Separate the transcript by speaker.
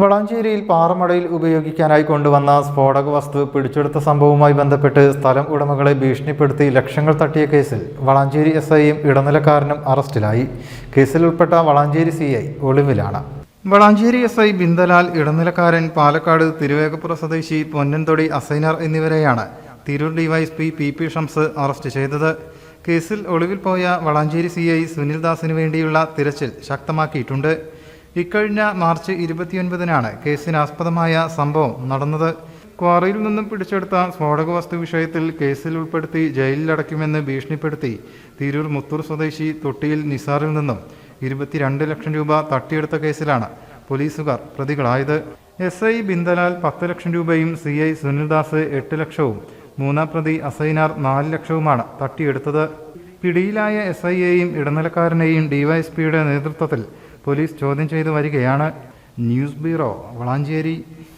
Speaker 1: വളാഞ്ചേരിയിൽ പാറമടയിൽ ഉപയോഗിക്കാനായി കൊണ്ടുവന്ന സ്ഫോടക വസ്തു പിടിച്ചെടുത്ത സംഭവവുമായി ബന്ധപ്പെട്ട് സ്ഥലം ഉടമകളെ ഭീഷണിപ്പെടുത്തി ലക്ഷങ്ങൾ തട്ടിയ കേസിൽ വളാഞ്ചേരി എസ് ഐയും ഇടനിലക്കാരനും അറസ്റ്റിലായി. കേസിൽ ഉൾപ്പെട്ട വളാഞ്ചേരി സി ഐ ഒളിവിലാണ്. വളാഞ്ചേരി എസ് ഐ ബിന്ദലാൽ ഇടനിലക്കാരൻ പാലക്കാട് തിരുവേഗപ്പുറ സ്വദേശി പൊന്നൻതൊടി അസൈനർ എന്നിവരെയാണ് Tirur DYSP P P Shams arrest ചെയ്തത്. കേസിൽ ഒളിവിൽ പോയ വളാഞ്ചേരി സി ഐ സുനിൽദാസിന് വേണ്ടിയുള്ള തിരച്ചിൽ ശക്തമാക്കിയിട്ടുണ്ട്. ഇക്കഴിഞ്ഞ മാർച്ച് ഇരുപത്തിയൊൻപതിനാണ് കേസിനാസ്പദമായ സംഭവം നടന്നത്. ക്വാറിയിൽ നിന്നും പിടിച്ചെടുത്ത സ്ഫോടക വസ്തു വിഷയത്തിൽ കേസിൽ ഉൾപ്പെടുത്തി ജയിലിലടയ്ക്കുമെന്ന് ഭീഷണിപ്പെടുത്തി തിരൂർ മുത്തൂർ സ്വദേശി തൊട്ടിയിൽ നിസാറിൽ നിന്നും ഇരുപത്തിരണ്ട് ലക്ഷം രൂപ തട്ടിയെടുത്ത കേസിലാണ് പോലീസുകാർ പ്രതികളായത്. എസ് ഐ ബിന്ദലാൽ പത്ത് ലക്ഷം രൂപയും സി ഐ സുനിൽദാസ് എട്ട് ലക്ഷവും മൂന്നാം പ്രതി അസൈനാർ നാല് ലക്ഷവുമാണ് തട്ടിയെടുത്തത്. പിടിയിലായ എസ് ഐയെയും ഇടനിലക്കാരനെയും ഡിവൈഎസ്പിയുടെ നേതൃത്വത്തിൽ പോലീസ് ചോദ്യം ചെയ്തു വരികയാണ്. News bureau Valanchery.